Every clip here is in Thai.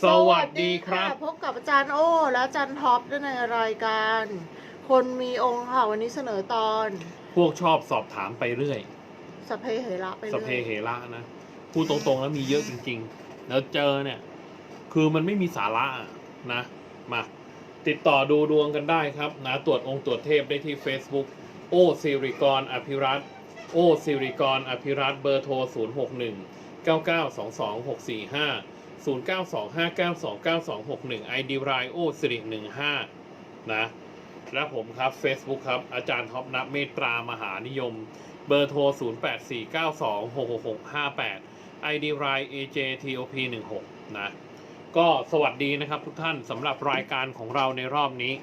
สวัสดีครับ พบกับอาจารย์โอ้ และอาจารย์ท็อปด้วยในรายการ คนมีองค์ค่ะวันนี้เสนอตอนพวกชอบสอบถามไปเรื่อยสพเพเหระไปสเรื่พอยเหระนะพูดตรงๆแล้วมีเยอะจริง ๆ แล้วเจอเนี่ย คือมันไม่มีสาระอะนะ มา ติดต่อดูดวงกันได้ครับนะตรวจองค์ตรวจเทพได้ที่ Facebook โอซิริกรอภิรัตน์โอซิริกรอภิรัตน์เบอร์โทร 0 6 1 9 9 2 2 6 4 5 0 9 2 5 9 2 9 2 6 1 ID รายโอสิริ15 นะ และผมครับ Facebook ครับ อาจารย์ท็อปนับเมตรามหานิยม เบอร์โทร 0849266658 ID ราย AJTOP16 นะ ก็สวัสดีนะครับทุกท่านสำหรับรายการของเราในรอบนี้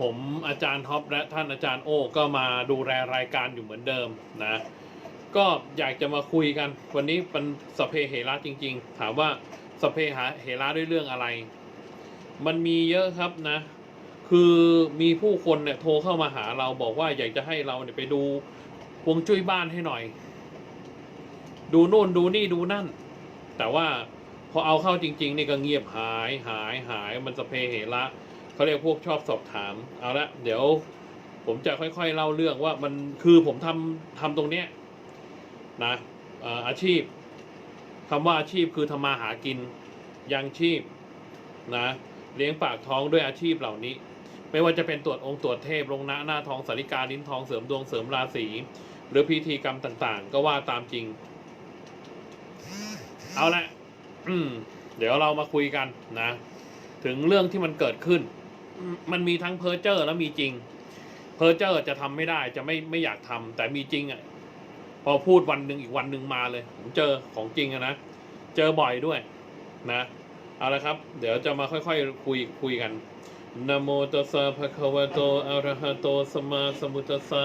ผมอาจารย์ท็อปและท่านอาจารย์โอ้ก็มาดูแลรายการอยู่เหมือนเดิมนะ ก็อยากจะมาคุยกัน วันนี้เป็นสเพเหระจริง ๆ ถามว่าสพเพเหระด้วยเรื่องอะไร มันมีเยอะครับนะ คือมีผู้คนเนี่ยโทรเข้ามาหาเราบอกว่าอยากจะให้เราเนี่ยไปดูฮวงจุ้ยบ้านให้หน่อย ดูโน่นดูนี่ดูนั่น แต่ว่าพอเอาเข้าจริง ๆ นี่ก็เงียบหายหายหายมันสเพเหระเขาเรียกพวกชอบสอบถามเอาละเดี๋ยวผมจะค่อยๆเล่าเรื่องว่ามันคือผมทำทำตรงเนี้ย นะอาชีพคำว่าอาชีพคือทำมาหากินยังชีพนะเลี้ยงปากท้องด้วยอาชีพเหล่านี้ ไม่ว่าจะเป็นตรวจองค์ตรวจเทพลงหน้าหน้าทองสาริกาลิ้นทองเสริมดวงเสริมราศีหรือพิธีกรรมต่างๆ ก็ว่าตามจริง เอาละเดี๋ยวเรามาคุยกันนะ ถึงเรื่องที่มันเกิดขึ้น มันมีทั้งเพอร์เจอร์และมีจริงเพอร์เจอร์จะทำไม่ได้จะไม่ไม่อยากทำแต่มีจริงอะ อพูดวันหนึ่งอีกวันหนึ่งมาเลย ผมเจอของจริงอะนะ เจอบ่อยด้วยนะเอาละครับ เดี๋ยวจะมาค่อยๆคุยคุยกันนะโมตัสสะภะคะวะโตอะระหะโตสัมมาสัมพุทธัสสะ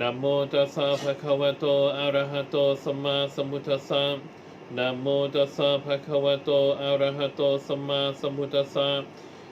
นะโมตัสสะภะคะวะโตอะระหะโตสัมมาสัมพุทธัสสะนะโมตัสสะภะคะวะโตอะระหะโตสัมมาสัมพุทธัสสะ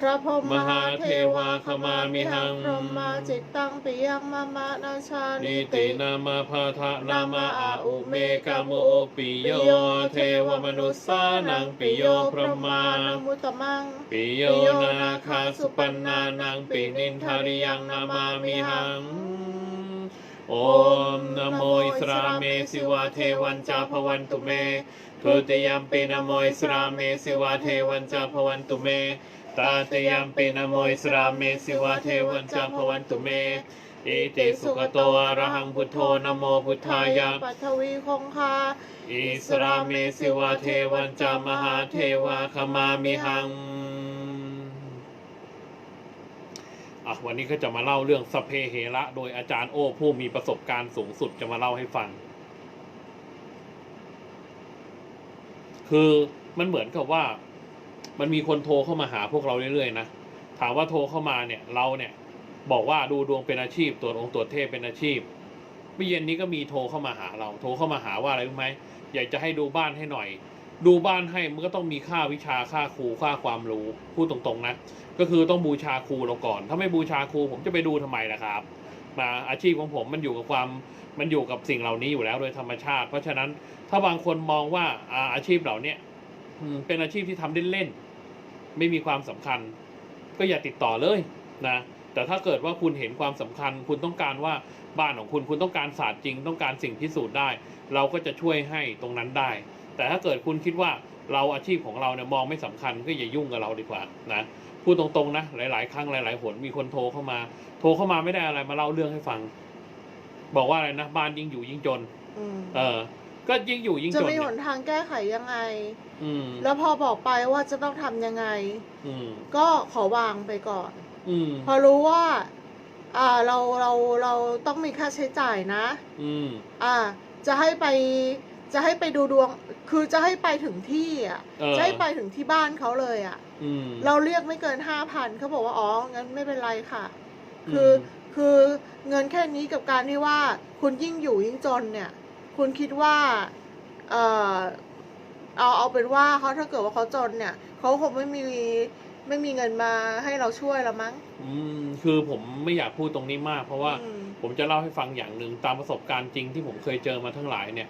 พระพรหมมหาเทธมพุทธายะปัทวีคงคาพระพรหาเทวาขมามิหังพรหมาจิตตังปิยังมะมะนาชานิตินามาพาทะนามาอาอุเมกาโมปิโยเทวมนุสสานังปิโยพระมานมุตมังปิโยนาคาสุปันนานังปินินทาริยังนามามิหังโอมนโมอิสราเมสิวาเทวันจาภวันตุเมทุติยมปีนโมอิสราเมสิวาเทวันจาภวันตุเม ตาติยมปีนะโมอิสราเมสิวาเทวันจาภวันตุเมอิติสุขโตอะระหังพุทโธนะโมพุทธายะปัทวีคงคาอิสราเมสิวาเทวันจามหาเทวาขมามิหังอะวันนี้ก็จะมาเล่าเรื่องสพเพเหระโดยอาจารย์โอ้ผู้มีประสบการณ์สูงสุดจะมาเล่าให้ฟัง คือมันเหมือนกับว่า มันมีคนโทรเข้ามาหาพวกเราเรื่อยๆนะถามว่าโทรเข้ามาเนี่ยเราเนี่ยบอกว่าดูดวงเป็นอาชีพตรวจองค์ตรวจเทพเป็นอาชีพเมื่อเย็นนี้ก็มีโทรเข้ามาหาเราโทรเข้ามาหาว่าอะไรรู้ไหมอยากจะให้ดูบ้านให้หน่อย ดูบ้านให้มันก็ต้องมีค่าวิชาค่าครูค่าความรู้พูดตรงๆนะก็คือต้องบูชาครูเราก่อน ถ้าไม่บูชาครูผมจะไปดูทำไมล่ะครับมาอาชีพของผมมันอยู่กับความมันอยู่กับสิ่งเหล่านี้อยู่แล้วโดยธรรมชาติ เพราะฉะนั้นถ้าบางคนมองว่าอาอาชีพเหล่าเนี้ยเป็นอาชีพที่ทำเล่นๆ ไม่มีความสำคัญ ก็อย่าติดต่อเลยนะแต่ถ้าเกิดว่าคุณเห็นความสำคัญ คุณต้องการว่าบ้านของคุณคุณต้องการศาสตร์จริง ต้องการสิ่งพิสูจน์ได้ เราก็จะช่วยให้ตรงนั้นได้ แต่ถ้าเกิดคุณคิดว่าเราอาชีพของเราเนี่ยมองไม่สำคัญก็อย่ายุ่งกับเราดีกว่านะพูดตรงๆนะหลาย ๆ ครั้งหลาย ๆ หนมีคนโทรเข้ามา โทรเข้ามาไม่ได้อะไรมาเล่าเรื่องให้ฟัง บอกว่าอะไรนะบ้านยิ่งอยู่ยิ่งจนอืมเออ ก็ยิ่งอยู่ยิ่งจะจนมีหเนี่ยนทางแก้ไขยังไง อืมแล้วพอบอกไปว่าจะต้องทำยังไง อืมก็ขอวางไปก่อน อืมพอรู้ว่า อ่าเราเราเราต้องมีค่าใช้จ่ายนะ อืมอ่า จะให้ไปจะให้ไปดูดวง คือจะให้ไปถึงที่อะเออจะให้ไปถึงที่บ้านเขาเลยอะ อืม เราเรียกไม่เกินห้าพันเขาบอกว่าอ๋องั้นไม่เป็นไรค่ะ คือมคือเงินแค่นี้กับการที่ว่าคุณยิ่งอยู่ยิ่งจนเนี่ย คุณคิดว่า เอ่อเอาเอาเป็นว่าเขาถ้าเกิดว่าเขาจนเนี่ยเขาคงไม่มีไม่มีเงินมาให้เราช่วยแล้วมั้ง อืม คือผมไม่อยากพูดตรงนี้มาก เพราะว่าอืม ผมจะเล่าให้ฟังอย่างหนึ่งตามประสบการณ์จริงที่ผมเคยเจอมาทั้งหลายเนี่ย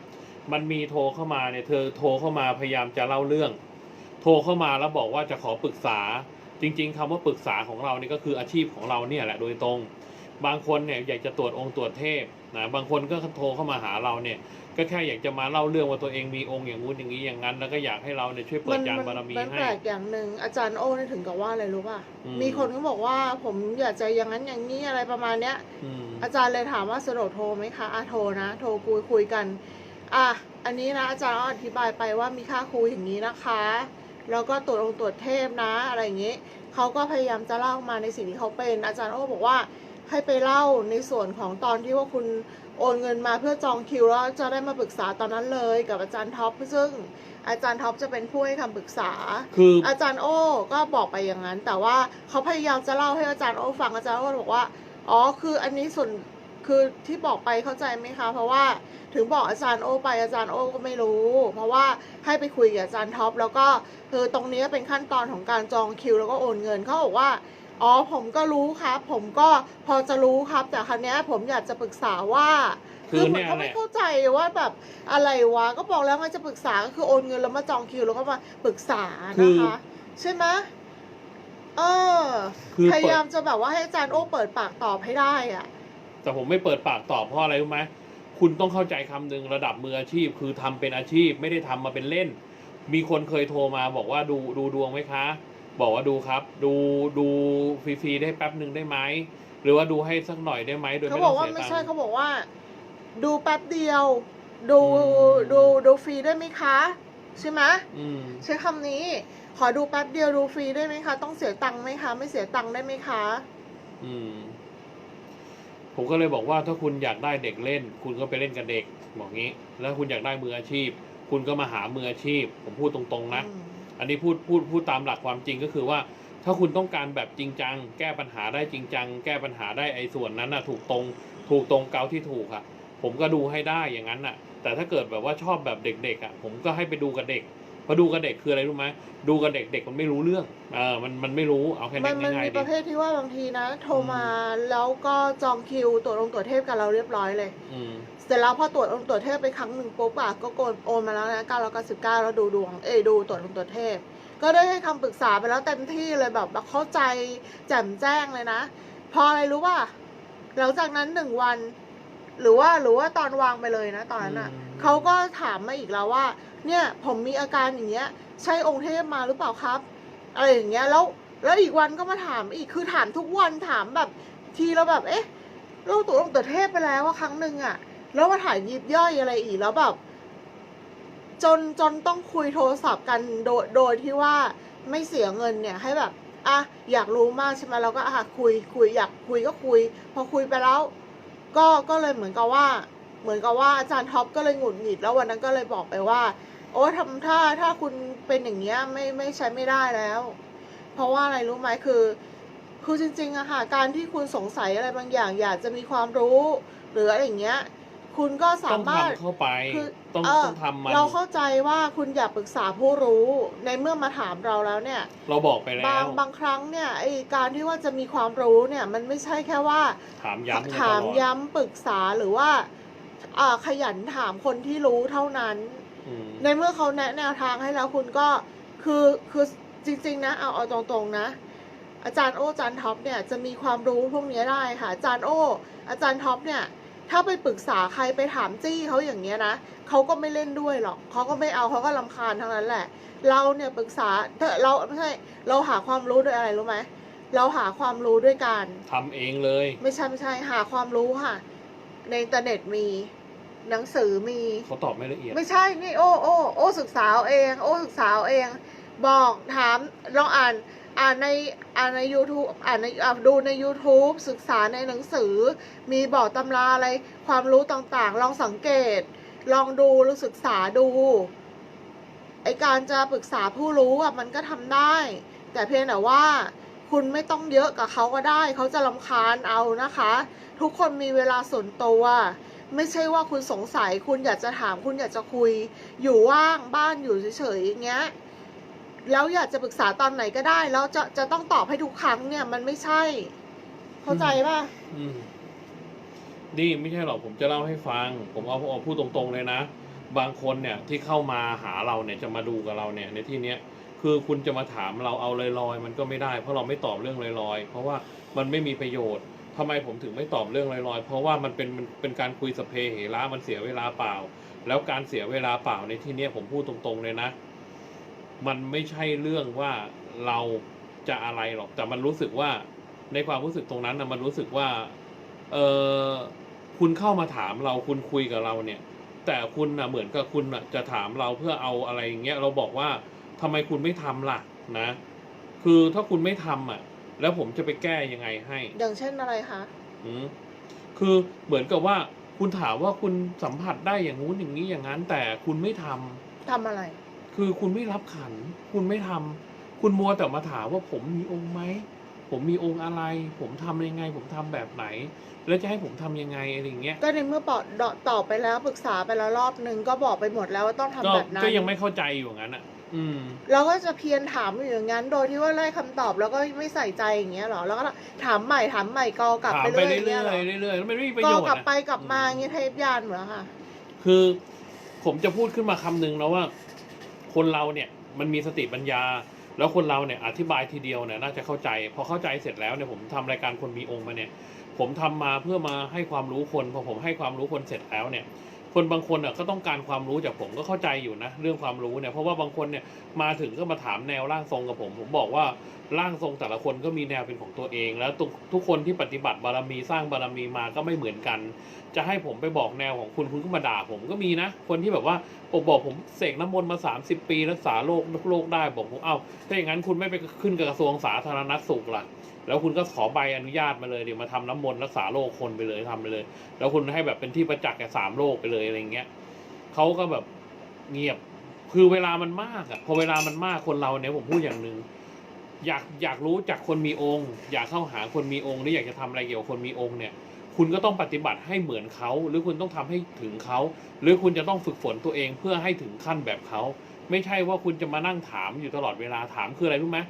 มันมีโทรเข้ามาเนี่ยเธอโทรเข้ามาพยายามจะเล่าเรื่อง โทรเข้ามาแล้วบอกว่าจะขอปรึกษา จริง ๆคำว่าปรึกษาของเรานี่ก็คืออาชีพของเราเนี่ยแหละโดยตรง บางคนเนี่ยอยากจะตรวจองค์ตรวจเทพ นะบางคนก็โทรเข้ามาหาเราเนี่ย ก็แค่อยากจะมาเล่าเรื่องว่าตัวเองมีองค์อย่างงู้นอย่างนี้อย่างนั้น แล้วก็อยากให้เราเนี่ยช่วยเปิดยานบารมีมันให้ แปลกอย่างหนึ่งอาจารย์โอ้นี่ถึงกับว่าอะไรรู้ป่ะอืม มีคนก็บอกว่าผมอยากจะอย่างนั้นอย่างนี้อะไรประมาณเนี้ย อืม อาจารย์เลยถามว่าสะดวกโทรไหมคะอะโทรนะ โทรคุยคุยกัน อะ อันนี้นะอาจารย์ก็อธิบายไปว่ามีค่าคุยอย่างนี้นะคะ แล้วก็ตรวจองค์ตรวจเทพนะ อะไรอย่างนี้ เขาก็พยายามจะเล่ามาในสิ่งที่เขาเป็น อาจารย์โอ้บอกว่า ให้ไปเล่าในส่วนของตอนที่ว่าคุณโอนเงินมาเพื่อจองคิวแล้วจะได้มาปรึกษาตอนนั้นเลยกับอาจารย์ท็อปซึ่งอาจารย์ท็อปจะเป็นผู้ให้คำปรึกษา คืออาจารย์โอ้ก็บอกไปอย่างนั้น แต่ว่าเขาพยายามจะเล่าให้อาจารย์โอ้ฟังอาจารย์โอ้บอกว่าอ๋อคืออันนี้ส่วนคือที่บอกไปเข้าใจไหมคะ เพราะว่าถึงบอกอาจารย์โอ้ไปอาจารย์โอ้ก็ไม่รู้ เพราะว่าให้ไปคุยกับอาจารย์ท็อปแล้วก็คือตรงนี้เป็นขั้นตอนของการจองคิว แล้วก็โอนเงินเขาบอกว่า อ๋อผมก็รู้ครับ ผมก็พอจะรู้ครับ แต่ครั้นี้ยผมอยากจะปรึกษาว่าคือผมเนี่ยก็แหไม่ละเข้าใจว่าแบบอะไรวะก็บอกแล้วไงจะปรึกษาก็คือโอนเงินแล้วมาจองคิวแล้วก็มาปรึกษานะคะ ใช่ไหมเออคือพเปิยายามดจะแบบว่าให้อาจารย์โอ้เปิดปากตอบให้ได้อะ แต่ผมไม่เปิดปากตอบเพราะอะไรรู้ไหมคุณต้องเข้าใจคำหนึ่งระดับมืออาชีพ คือทำเป็นอาชีพไม่ได้ทำมาเป็นเล่น มีคนเคยโทรมาบอกว่าดูดูดวงไหมคะ บอกว่าดูครับ ดูดูฟรีๆได้แป๊บหนึ่งได้ไหมหรือว่าดูให้สักหน่อยได้ไหมโดยเขาไม่บต้ออกงว่าเสียไม่ตังใช่ค์ เขาบอกว่า ดูแป๊บเดียว ดูอืม ดูดูฟรีได้ไหมคะ ใช่ไหมอืมใช้คำนี้ ขอดูแป๊บเดียวดูฟรีได้ไหมคะ ต้องเสียตังค์ไหมคะ ไม่เสียตังค์ได้ไหมคะ อืม ผมก็เลยบอกว่าถ้าคุณอยากได้เด็กเล่น คุณก็ไปเล่นกับเด็กบอกงี้ แล้วคุณอยากได้มืออาชีพ คุณก็มาหามืออาชีพ ผมพูดตรงๆนะ อืม อันนี้พูดพูดพูดตามหลักความจริงก็คือว่า ถ้าคุณต้องการแบบจริงจัง แก้ปัญหาได้จริงจัง แก้ปัญหาได้ไอ้ส่วนนั้นน่ะถูกตรง ถูกตรงเกาที่ถูกอะผมก็ดูให้ได้อย่างนั้นน่ะ แต่ถ้าเกิดแบบว่าชอบแบบเด็กๆอะผมก็ให้ไปดูกับเด็ก พราะดูกับเด็กคืออะไรรู้ไหมดูกับเด็กเด็กมันไม่รู้เรื่องเออมันมันไม่รู้เอาแค่มันี้นมันง่ายมีๆปดิระเภทที่ว่าบางทีนะ โทรมาแล้วก็จองคิวตรวจลงตรวจเทพกับเราเรียบร้อยเลย อืม เสร็จแล้วพอตรวจองค์ตรวจเทพไปครั้งหนึ่งปุ๊บอะก็โกนโอนมาแล้วนะเก้าร้อยเก้าสิบเก้าแล้วดูดวงเอ้ยดูตรวจองค์ตรวจเทพ ก็ได้ให้คำปรึกษาไปแล้วเต็มที่เลยแบบแบบเข้าใจแจ่มแจ้งเลยนะ พออะไรรู้ป่ะหลังจากนั้นหนึ่งวัน หรือว่าหรือว่าตอนวางไปเลยนะ ตอนนั้นอะอืม เขาก็ถามมาอีกแล้วว่า เนี่ยผมมีอาการอย่างเงี้ย ใช่องค์เทพมาหรือเปล่าครับ อะไรอย่างเงี้ยแล้วแล้วอีกวันก็มาถามอีกคือถามทุกวันถามแบบทีเราแบบเอ๊ะเราตรวจองค์ตรวเทพไปแล้วว่าครั้งหนึ่งอะแล้วมาถ่ายยิบย่อยอะไรอีกแล้วแบบจนจนต้องคุยโทรศัพท์กันโดยโดยที่ว่าไม่เสียเงินเนี่ยให้แบบอะอยากรู้มากใช่ไหมเราก็อะคุยคุยอยากคุยก็คุย พอคุยไปแล้ว ก็ก็เลยเหมือนกับว่า เหมือนกับว่าอาจารย์ท็อปก็เลยหงุดหงิด แล้ววันนั้นก็เลยบอกไปว่า โอ้ทำถ้าถ้าคุณเป็นอย่างเงี้ยไม่ไม่ใช้ไม่ได้แล้ว เพราะว่าอะไรรู้ไหมคือ คือจริงๆอะค่ะการที่คุณสงสัยอะไรบางอย่าง อยากจะมีความรู้ หรืออะไรอย่างเงี้ยคุณก็สาต้องมารถทำเข้าไปคือต้องเออต้องทำมันเราเข้าใจว่าคุณอยากปรึกษาผู้รู้ ในเมื่อมาถามเราแล้วเนี่ย เราบอกไปแล้บางวบางครั้งเนี่ยไอการที่ว่าจะมีความรู้เนี่ยมันไม่ใช่แค่ว่า ถามย้ำกันตถามลอดย้ำปรึกษาหรือว่าอ่า ขยันถามคนที่รู้เท่านั้นอืมในเมื่อเขาแนะแนวทางให้แล้วคุณก็คือคือจริง ๆ นะ เอาเอาตรงๆนะ อาจารย์โออาจารย์ท็อปเนี่ยจะมีความรู้พวกนี้ได้ค่ะอาจารย์โอ อาจารย์ท็อปเนี่ย ถ้าไปปรึกษาใครไปถามจี้เขาอย่างเงี้ยนะเขาก็ไม่เล่นด้วยหรอกเขาก็ไม่เอาเขาก็ลำคาญทั้งนั้นแหละ เราเนี่ยปรึกษาเธอเราไม่ใช่เราหาความรู้ด้วยอะไรรู้ไหมเราหาความรู้ด้วยการทำเองเลย ไม่ใช่ไม่ใช่หาความรู้ค่ะ ในอินเทอร์เน็ตมีหนังสือมี เขาตอบไม่ละเอียด ไม่ใช่นี่โอ้โอ้โอ้ศึกษาเอาเอง โอ้ศึกษาเอาเอง บอกถามลองอ่านอ่านในอ่านใน YouTube อ่านในอ่าดูใน YouTube ศึกษาในหนังสือ มีบอกตำราอะไรความรู้ต่างๆ ลองสังเกต ลองดูหรือศึกษาดูไอการจะปรึกษาผู้รู้อะมันก็ทำได้ แต่เพียงแต่ว่า คุณไม่ต้องเยอะกับเขาก็ได้ เขาจะลำคาญเอานะคะ ทุกคนมีเวลาส่วนตัว ไม่ใช่ว่าคุณสงสัย คุณอยากจะถามคุณอยากจะคุย อยู่ว่างบ้านอยู่เฉยๆอย่างเงี้ยแล้วอยากจะปรึกษาตอนไหนก็ได้ แล้วจะจะต้องตอบให้ทุกครั้งเนี่ยมันไม่ใช่ เข้าใจป่ะอืมนี่ไม่ใช่หรอกผมจะเล่าให้ฟัง ผมเอาเอาพูดตรงๆเลยนะ บางคนเนี่ยที่เข้ามาหาเราเนี่ยจะมาดูกับเราเนี่ยในที่เนี้ย คือคุณจะมาถามเราเอาลอยๆ มันก็ไม่ได้ เพราะเราไม่ตอบเรื่องลอยๆ เพราะว่ามันไม่มีประโยชน์ทำไมผมถึงไม่ตอบเรื่องลอยๆ เพราะว่ามันเป็นมันเป็นการคุยสเพเหระมันเสียเวลาเปล่า แล้วการเสียเวลาเปล่าในที่นี้ผมพูดตรงๆเลยนะ มันไม่ใช่เรื่องว่าเราจะอะไรหรอก แต่มันรู้สึกว่าในความรู้สึกตรงนั้นนะมันรู้สึกว่าเออคุณเข้ามาถามเราคุณคุยกับเราเนี่ย แต่คุณนะเหมือนกับคุณนะจะถามเราเพื่อเอาอะไรอย่างเงี้ยเราบอกว่า ทำไมคุณไม่ทำล่ะนะ คือถ้าคุณไม่ทำอะ แล้วผมจะไปแก้ยังไงให้ อย่างเช่นอะไรคะอืมคือเหมือนกับว่าคุณถามว่าคุณสัมผัสได้อย่างงู้นอย่างนี้อย่างนั้น แต่คุณไม่ทำทำอะไร คือคุณไม่รับขัน คุณไม่ทำคุณมัวแต่มาถามว่าผมมีองค์ไหมผมมีองค์อะไร ผมทำยังไง ผมทำแบบไหน แล้วจะให้ผมทำยังไงอะไรอย่างเงี้ย ก็ในเมื่อปอดตอบไปแล้วปรึกษาไปแล้วรอบนึงก็บอกไปหมดแล้วว่าต้องทำก็แบบนั้น ก็ยังไม่เข้าใจอยู่อย่างนั้นอะ อืม เราก็จะเพียรถามอยู่อย่างนั้น โดยที่ว่าไล่คำตอบแล้วก็ไม่ใส่ใจอย่างเงี้ยเหรอ แล้วก็ถามใหม่ถามใหม่กอกลับถามไปไปเรื่อยๆเรื่เงี้ยเหรออยๆเรื่อยๆแล้วมันไม่มีประกโยอชน์กลับอะ ไปกลับมาอย่างเงี้ยเทปยานเหรอคะคือผมจะพูดขึ้นมาคำหนึ่งนะว่า คนเราเนี่ยมันมีสติปัญญา แล้วคนเราเนี่ยอธิบายทีเดียวเนี่ยน่าจะเข้าใจ พอเข้าใจเสร็จแล้วเนี่ยผมทำรายการคนมีองค์มาเนี่ย ผมทำมาเพื่อมาให้ความรู้คนพอผมให้ความรู้คนเสร็จแล้วเนี่ย คนบางคนอะก็ต้องการความรู้จากผมก็เข้าใจอยู่นะเรื่องความรู้เนี่ยเพราะว่าบางคนเนี่ยมาถึงก็มาถามแนวร่างทรงกับผม ผมบอกว่าร่างทรงแต่ละคนก็มีแนวเป็นของตัวเอง แล้วทุกทุกคนที่ปฏิบัติบารมีสร้างบารมีมาก็ไม่เหมือนกัน จะให้ผมไปบอกแนวของคุณคุณก็มาด่าผมก็มีนะ คนที่แบบว่าบอกบอกผมเสกน้ำมนต์มา 30 ปีรักษาโรคโรคได้บอกผมเอ้าถ้าอย่างนั้นคุณไม่ไปขึ้นกับกระทรวงสาธารณสุขล่ะ แล้วคุณก็ขอใบอนุญาตมาเลยเดี๋ยวมาทำน้ำมนต์รักษาโรคคนไปเลยทำไปเลย แล้วคุณให้แบบเป็นที่ประจักษ์แก่สามโรคไปเลยอะไรเงี้ยเขาก็แบบเงียบคือเวลามันมากอะพอเวลามันมากคนเราเนี่ยผมพูดอย่างหนึ่งอยากอยากรู้จากคนมีองค์ อยากเข้าหาคนมีองค์หรืออยากจะทำอะไรเกี่ยวกับคนมีองค์เนี่ย คุณก็ต้องปฏิบัติให้เหมือนเขาหรือคุณต้องทำให้ถึงเขาหรือคุณจะต้องฝึกฝนตัวเองเพื่อให้ถึงขั้นแบบเขาไม่ใช่ว่าคุณจะมานั่งถามอยู่ตลอดเวลาถามคืออะไรรู้ไหม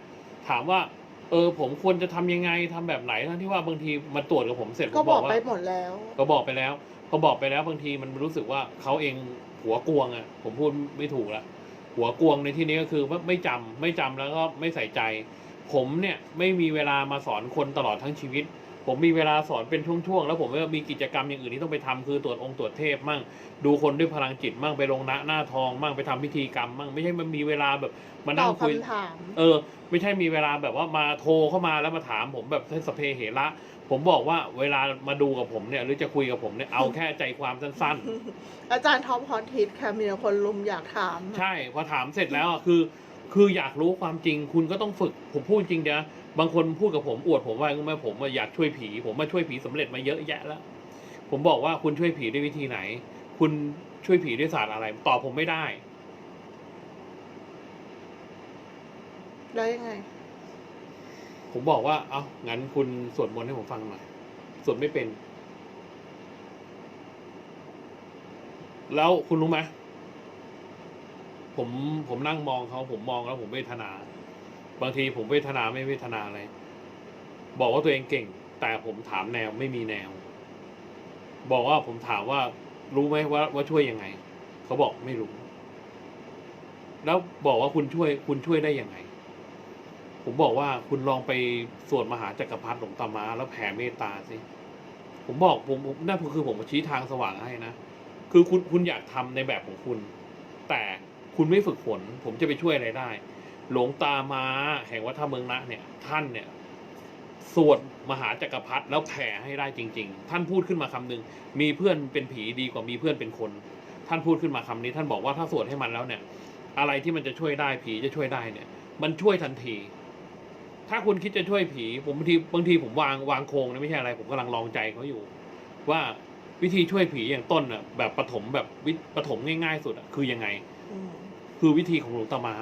ถามว่า เออผมควรจะทำยังไงทำแบบไหนทั้งที่ว่าบางทีมาตรวจกับผมเสร็จผก็มบบออกกว่า ไปหมดแล้ว ก็บอกไปแล้วพอบอกไปแล้วบางทีมันรู้สึกว่าเขาเองหัวกวงอะ ผมพูดไม่ถูกละหัวกวงในที่นี้ก็คือว่าไม่จำไม่จำแล้วก็ไม่ใส่ใจ ผมเนี่ยไม่มีเวลามาสอนคนตลอดทั้งชีวิต ผมมีเวลาสอนเป็นช่วงๆ แล้วผมก็มีกิจกรรมอย่างอื่นที่ต้องไปทำคือตรวจองค์ตรวจเทพมั่ง ดูคนด้วยพลังจิตมั่งไปลงหน้าหน้าทองมั่งไปทำพิธีกรรมมั่งไม่ใช่มันมีเวลาแบบมาตนั่องบคุยคำถามเออ ไม่ใช่มีเวลาแบบว่ามาโทรเข้ามาแล้วมาถามผมแบบให้สพเพเหระผมบอกว่าเวลามาดูกับผมเนี่ย หรือจะคุยกับผมเนี่ยเอาแค่ใจความสั้นอาจารย์ท็อปฮอตฮิตค่ะมีแต่คนลุมอยากถามๆใช่พอถามเสร็จแล้วอะคือ คืออยากรู้ความจริงคุณก็ต้องฝึก ผมพูดจริงเดียว บางคนพูดกับผมอวดผมว่ารู้ไหมผมว่าอยากช่วยผี ผมมาช่วยผีสำเร็จมาเยอะแยะแล้ว ผมบอกว่าคุณช่วยผีด้วยวิธีไหน คุณช่วยผีด้วยศาสตร์อะไร ตอบผมไม่ได้ แล้วยังไง ผมบอกว่า เอ้างั้นคุณสวดมนต์ให้ผมฟังหน่อย สวดไม่เป็น แล้วคุณรู้ไหมผมผมนั่งมองเขาผมมองแล้วผมเวทนา บางทีผมเวทนาไม่เวทนาอะไร บอกว่าตัวเองเก่ง แต่ผมถามแนวไม่มีแนว บอกว่าผมถามว่ารู้ไหมว่าว่าช่วยยังไง เขาบอกไม่รู้ แล้วบอกว่าคุณช่วย คุณช่วยได้ยังไง ผมบอกว่าคุณลองไปสวดมหาจักรพรรดิหลวงตามา แล้วแผ่เมตตาสิผมบอกผมนั่นคือผมชี้ทางสว่างให้นะคือคุณคุณอยากทำในแบบของคุณ แต่คุณไม่ฝึกฝน ผมจะไปช่วยอะไรได้ หลวงตามาแห่งวัดท่าเมืองนะเนี่ย ท่านเนี่ย สวดมหาจักรพรรดิแล้วแผ่ให้ได้จริง ๆ ท่านพูดขึ้นมาคำหนึ่งมีเพื่อนเป็นผีดีกว่ามีเพื่อนเป็นคน ท่านพูดขึ้นมาคำนี้ ท่านบอกว่าถ้าสวดให้มันแล้วเนี่ย อะไรที่มันจะช่วยได้ผีจะช่วยได้เนี่ย มันช่วยทันที ถ้าคุณคิดจะช่วยผี ผมบางทีบางทีผมวางวางโครงนะไม่ใช่อะไร ผมกำลังลองใจเขาอยู่ ว่าวิธีช่วยผีอย่างต้นอะแบบปฐมแบบวิปฐมง่าย ๆ สุดอะคือยังไงอืมคือวิธีของหลวงตามา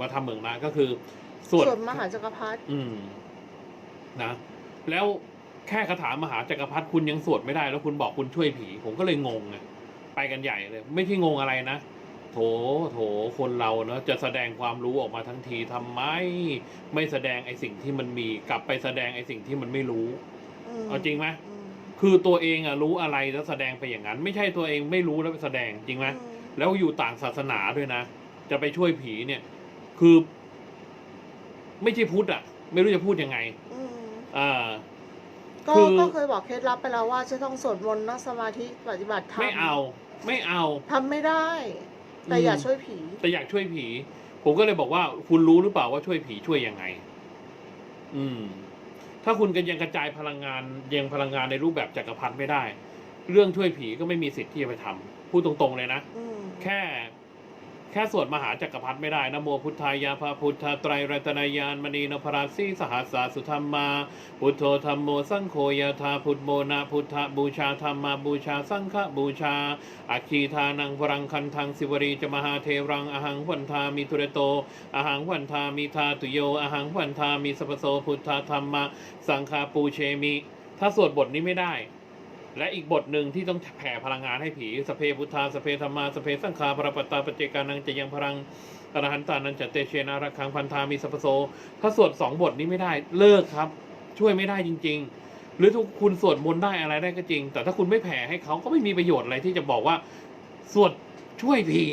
มาทำเมืองนะก็คือสวดส่วนมหาจักรพรรดิอืมนะ แล้วแค่คาถามหาจักรพรรดิคุณยังสวดไม่ได้ แล้วคุณบอกคุณช่วยผี ผมก็เลยงงไงไปกันใหญ่เลย ไม่ใช่งงอะไรนะโถโถคนเราเนาะจะแสดงความรู้ออกมาทั้งทีทำไม ไม่แสดงไอ้สิ่งที่มันมี กลับไปแสดงไอ้สิ่งที่มันไม่รู้มเอาจริงไหมอืมคือตัวเองอะรู้อะไรแล้วแสดงไปอย่างนั้น ไม่ใช่ตัวเองไม่รู้แล้วไปแสดงจริงไหมอืมแล้วอยู่ต่างศาสนาด้วยนะ จะไปช่วยผีเนี่ย คือ ไม่ใช่พุทธอะไม่รู้จะพูดยังไงอืมอ่า ก็คือ ก็เคยบอกเคล็ดลับไปแล้วว่าจะต้องสวดมนต์นั่งสมาธิปฏิบัติธรรมไม่เอา ไม่เอา ทำไม่ได้ แต่อืมอย่าช่วยผี แต่อยากช่วยผี ผมก็เลยบอกว่า คุณรู้หรือเปล่าว่าช่วยผีช่วยยังไง อืม ถ้าคุณกันยังกระจายพลังงานยังพลังงานในรูปแบบจักรพรรดิไม่ได้ เรื่องช่วยผีก็ไม่มีสิทธิ์ที่จะไปทำพูดตรงๆเลยนะ อืมแค่ แค่สวดมหาจักรพรรดิไม่ได้นะโมพุทธายาพระพุทธไตรรัตนายานมณีนพราสีสหัสสาสุธรรมา พุทโธธรรมโมสังโฆยาธาพุทโมนาพุทธบูชาธรรมาบูชาสังฆบูชาอาคีทานังวรังคันทังสิวรีจมหาเทรังอหังวันทามิทุเรโตอหังวันทามิทาตุโยอหังวันทามิสัพพโสพุทธธรรมาสังฆาปูเชมิ ถ้าสวดบทนี้ไม่ได้ และอีกบทหนึ่งที่ต้องแผ่พลังงานให้ผี สเพพุทธา สเพธรรมา สเพสังฆาพระปตาปเจกานังจะยังพลังอรหันตานันจะเตเชนารักขังพันธามีสัพโสถ้าสวดสองบทนี้ไม่ได้เลิกครับ ช่วยไม่ได้จริง ๆ หรือทุกคุณสวดมนต์ได้อะไรได้ก็จริง แต่ถ้าคุณไม่แผ่ให้เขาก็ไม่มีประโยชน์อะไรที่จะบอกว่า สวดช่วยผี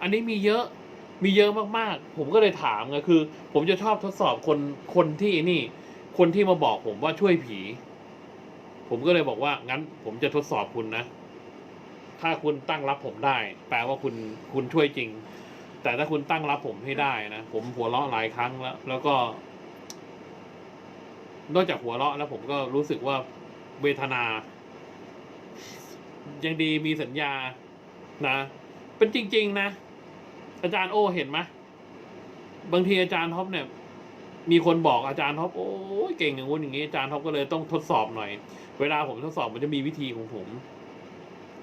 อันนี้มีเยอะมีเยอะมากๆ ผมก็เลยถามไงคือ ผมจะชอบทดสอบคนคนที่นี่ คนที่มาบอกผมว่าช่วยผี ผมก็เลยบอกว่างั้นผมจะทดสอบคุณนะ ถ้าคุณตั้งรับผมได้ แปลว่าคุณคุณช่วยจริง แต่ถ้าคุณตั้งรับผมให้ได้นะผมหัวเราะหลายครั้งแล้ว แล้วก็ นอกจากหัวเราะแล้วผมก็รู้สึกว่าเวทนา ยังดีมีสัญญานะเป็นจริง ๆ นะอาจารย์โอเห็นไหมบางทีอาจารย์ท็อปเนี่ย มีคนบอกอาจารย์ท็อปโอ้ยเก่งอย่างงู้นอย่างนี้อาจารย์ท็อปก็เลยต้องทดสอบหน่อย เวลาผมทดสอบมันจะมีวิธีของผม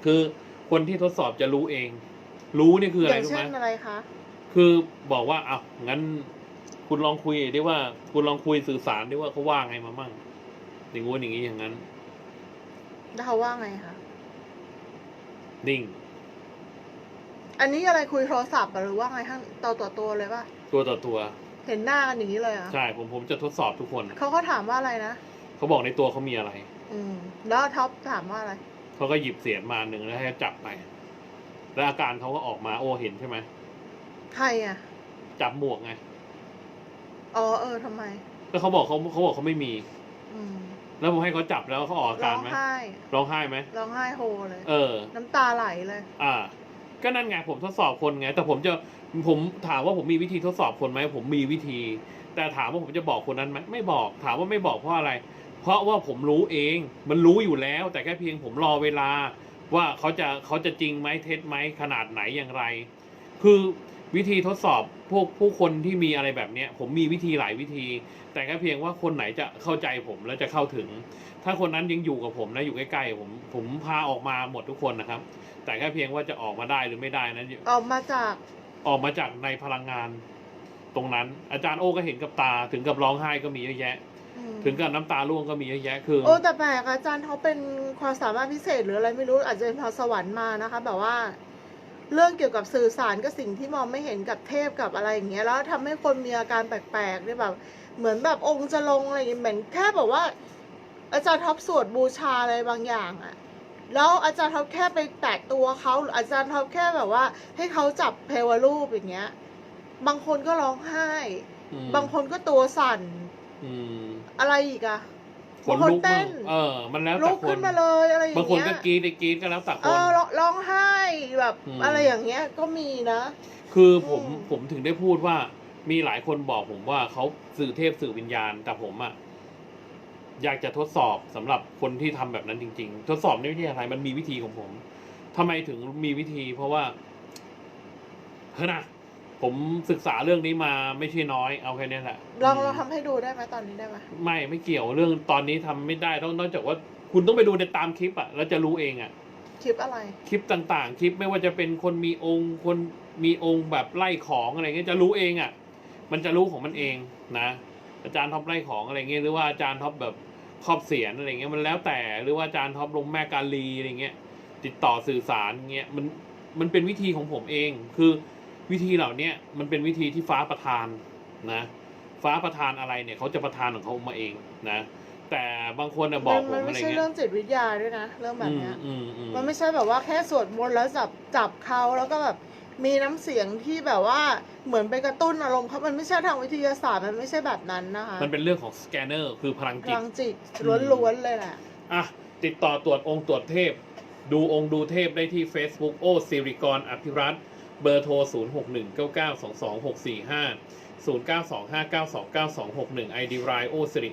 คือคนที่ทดสอบจะรู้เอง รู้นี่คือออะไรย่างรู้ไหมเช่นอะไรคะคือบอกว่าอ้าวงั้น คุณลองคุยดิว่า คุณลองคุยสื่อสารดิว่าเขาว่าไงมามั่งอย่างงู้นอย่างนี้อย่างนั้นแล้วเขาว่าไงคะนิ่ง อันนี้อะไรคุยโทรศัพท์อะหรือว่าไงข้างตัวต่อตัวเลยป่ะตัวต่อตัว เห็นหน้ากันอย่างนี้เลยเหรอะใช่ผมผมจะทดสอบทุกคน เขาก็ถามว่าอะไรนะ เขาบอกในตัวเขามีอะไร อืม แล้วท็อปถามว่าอะไร เขาก็หยิบเสียงมาหนึ่งแล้วให้จับไป แล้วอาการเขาก็ออกมาโอเห็นใช่ไหมใครอะ จับหมวกไงอ๋อเออทำไม แล้วเขาบอกเขาเขาบอกเขาไม่มี อืมแล้วผมให้เขาจับแล้วเขาออกอาร้กาอรงไหมไห้ร้องไห้ไหมร้องไห้โฮเลย เออ น้ำตาไหลเลย อ่า ก็นั่นไงผมทดสอบคนไง แต่ผมจะ ผมถามว่าผมมีวิธีทดสอบคนไหมผมมีวิธี แต่ถามว่าผมจะบอกคนนั้นไหมไม่บอก ถามว่าไม่บอกเพราะอะไร เพราะว่าผมรู้เอง มันรู้อยู่แล้ว แต่แค่เพียงผมรอเวลา ว่าเขาจะเขาจะจริงไหมเท็จไหมขนาดไหนอย่างไร คือวิธีทดสอบพวกผู้คนที่มีอะไรแบบนี้ผมมีวิธีหลายวิธี แต่แค่เพียงว่าคนไหนจะเข้าใจผมแล้วจะเข้าถึง ถ้าคนนั้นยังอยู่กับผมนะอยู่ใกล้ๆผมผมพาออกมาหมดทุกคนนะครับ แต่แค่เพียงว่าจะออกมาได้หรือไม่ได้นั้นออกมาจาก ออกมาจากในพลังงานตรงนั้น อาจารย์โอก็เห็นกับตาถึงกับร้องไห้ก็มีเยอะแยะอืมถึงกับน้ำตาร่วงก็มีเยอะแยะคือ โอ้แต่แปลกอาจารย์เขาเป็นความสามารถพิเศษหรืออะไรไม่รู้อาจจะเป็นพรสวรรค์มานะคะแบบว่า เรื่องเกี่ยวกับสื่อสารกับสิ่งที่มองไม่เห็นกับเทพกับอะไรอย่างเงี้ยแล้วทำให้คนมีอาการแปลกๆเนี่ยแบบ เหมือนแบบองค์จะลงอะไรอย่างเงี้ยเหมือนแค่แบบว่า อาจารย์ท็อปสวดบูชาอะไรบางอย่างอะ แล้วอาจารย์ท็อปแค่ไปแตะตัวเขาหรืออาจารย์ท็อปแค่แบบว่า ให้เขาจับเพวรูปอย่างเงี้ย บางคนก็ร้องไห้อืมบางคนก็ตัวสั่นอืมอะไรอีกอะขนลุกเต้มากนเออ มันแล้วลุแต่กคขึ้นนมาเลยอะไรอย่างบางคนเงี้ยก็กรีดกรีดก็แล้วแต่คเอนอร้องร้องไห้แบบอืมอะไรอย่างเงี้ยก็มีนะ คือผมอืมผมถึงได้พูดว่ามีหลายคนบอกผมว่าเขาสื่อเทพสื่อวิญญาณแต่ผมอะ อยากจะทดสอบสำหรับคนที่ทำแบบนั้นจริง ๆ ทดสอบในวิธีอะไรมันมีวิธีของผมทำไมถึงมีวิธี เพราะว่าเฮ้ยนะผมศึกษาเรื่องนี้มาไม่ใช่น้อยเอาแค่นี้แหละลองมลองทำให้ดูได้ไหมตอนนี้ได้ไหมไม่ไม่เกี่ยวเรื่องตอนนี้ทำไม่ได้ต้องนอกจากว่าคุณต้องไปดูในตามคลิปอะแล้วจะรู้เองอะคลิปอะไร คลิปต่างๆ คลิปไม่ว่าจะเป็นคนมีองค์ คนมีองค์แบบไล่ของอะไรเงี้ยจะรู้เองอะ่ะ มันจะรู้ของมันเองนะ อาจารย์ท็อปไล่ของอะไรเงี้ยหรือว่าอาจารย์ท็อปแบบ ครอบเสียนอะไรเงี้ยมันแล้วแต่หรือว่าอาจารย์ท็อปลงแม่กาลีอะไรเงี้ยติดต่อสื่อสารเงี้ยมันมันเป็นวิธีของผมเอง คือวิธีเหล่านี้มันเป็นวิธีที่ฟ้าประทานนะฟ้าประทานอะไรเนี่ยเขาจะประทานของเขามาเองนะแต่บางคนน่ะบอกผมัมนอะไม่ไรใช่เรื่องจิตวิทยาด้วยนะเรื่องแบบเนี้ยมันไม่ใช่แบบว่าแค่สวดมนต์แล้วจับจับเขาแล้วก็แบบ มีน้ำเสียงที่แบบว่าเหมือนไปกระตุ้นอารมณ์เขามันไม่ใช่ทางวิทยาศาสตร์มันไม่ใช่แบบนั้นนะคะมันเป็นเรื่องของสแกนเนอร์คือพลังพจิตลังจิตอืมล้วนๆเลยแหละ อะติดต่อตรวจองค์ตรวจเทพ ดูองค์ดูเทพได้ที่ Facebook โอสิริกรอภิรัตน์เบอร์โทร 0 6 1 9 9 2 2 6 4 5 0 9 2 5 9 2 9 2 6 1 ID รายโอสิริ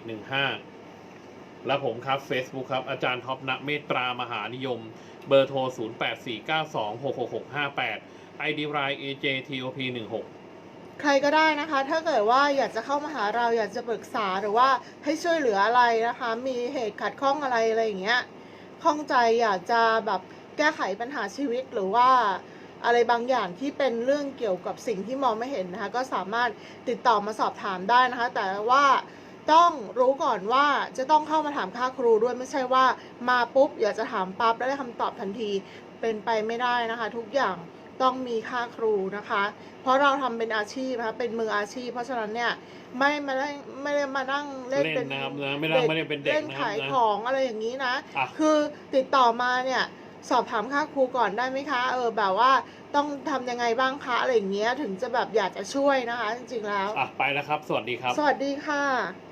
15 และผมครับ Facebook ครับ อาจารย์ท็อปณเมตตามหานิยม เบอร์โทร 0 ID ราย AJTOP 16ใครก็ได้นะคะ ถ้าเกิดว่าอยากจะเข้ามาหาเราอยากจะปรึกษาหรือว่าให้ช่วยเหลืออะไรนะคะ มีเหตุขัดข้องอะไรอะไรอย่างเงี้ยข้องใจอยากจะแบบแก้ไขปัญหาชีวิตหรือว่าอะไรบางอย่างที่เป็นเรื่องเกี่ยวกับสิ่งที่มองไม่เห็นนะคะ ก็สามารถติดต่อมาสอบถามได้นะคะ แต่ว่าต้องรู้ก่อนว่าจะต้องเข้ามาถามค่าครูด้วยไม่ใช่ว่ามาปุ๊บอยากจะถามปั๊บแล้วได้คำตอบทันทีเป็นไปไม่ได้นะคะ ทุกอย่าง ต้องมีค่าครูนะคะ เพราะเราทำเป็นอาชีพนะคะเป็นมืออาชีพ เพราะฉะนั้นเนี่ยไม่มาได้ไม่ได้มานั่งเล่นเล่นเป็นนะครับนะไม่ได้ไม่ได้เป็นเด็กเล่นนะครับขายนะของอะไรอย่างนี้นะอะคือติดต่อมาเนี่ยสอบถามค่าครูก่อนได้ไหมคะเออแบบว่าต้องทำยังไงบ้างคะอะไรอย่างเงี้ยถึงจะแบบอยากจะช่วยนะคะ จริงๆแล้วอะไปแล้วครับ สวัสดีครับ สวัสดีค่ะ